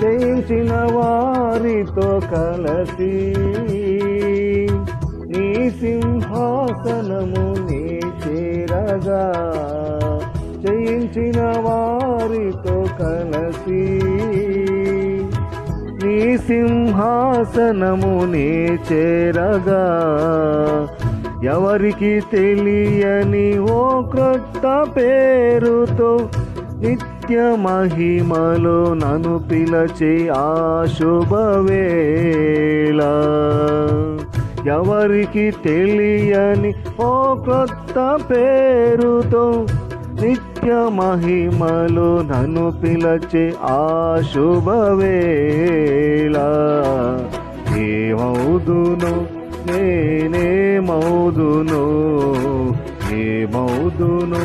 జయించిన వారితో కలసి నీ సింహాసనము నీ చేరగా జయించిన వారితో కలసి నీ సింహాసనము నీ చేరగా ఎవరికి తెలియని ఓ క్రొత్త పేరుతో నిత్య మహిమలో నను పిలచే ఆ శుభవేళ. ఎవరికి తెలియని ఓ క్రొత్త పేరుతో నిత్య మహిమలో నన్ను పిలచే ఆ శుభవేళ. ఏమవుదును నేనేమవుదును ఏమవుదును.